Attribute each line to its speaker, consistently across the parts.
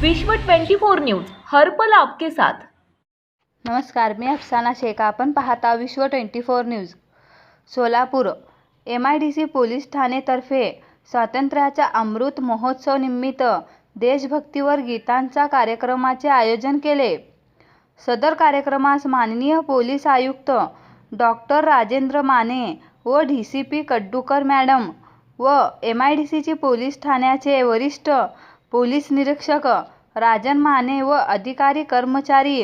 Speaker 1: विश्व 24 न्यूज हर्पल आपके साथ.
Speaker 2: नमस्कार मी अफसाना शेख. आपण पाहता Vishwa twenty four news. Solapur M I D C police ठाणेतर्फे स्वातंत्र्याच्या अमृत महोत्सव निमित्त देशभक्तीवर गीतांचा कार्यक्रमाचे आयोजन केले. सदर कार्यक्रमास माननीय पोलीस आयुक्त डॉक्टर राजेंद्र माने व D C P Kaddukar madam व एम आय डी सीचे पोलीस ठाण्याचे वरिष्ठ पोलीस निरीक्षक राजन माने व अधिकारी कर्मचारी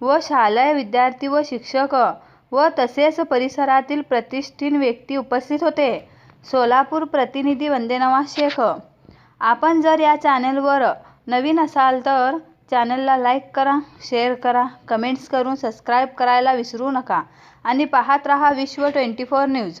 Speaker 2: व शालेय विद्यार्थी व शिक्षक व तसेच परिसरातील प्रतिष्ठित व्यक्ती उपस्थित होते. सोलापूर प्रतिनिधी वंदेनवा शेख. आपण जर या चॅनलवर नवीन असाल तर चॅनलला लाईक करा शेअर करा कमेंट्स करून सबस्क्राईब करायला विसरू नका आणि पाहत रहा विश्व ट्वेंटी फोर न्यूज.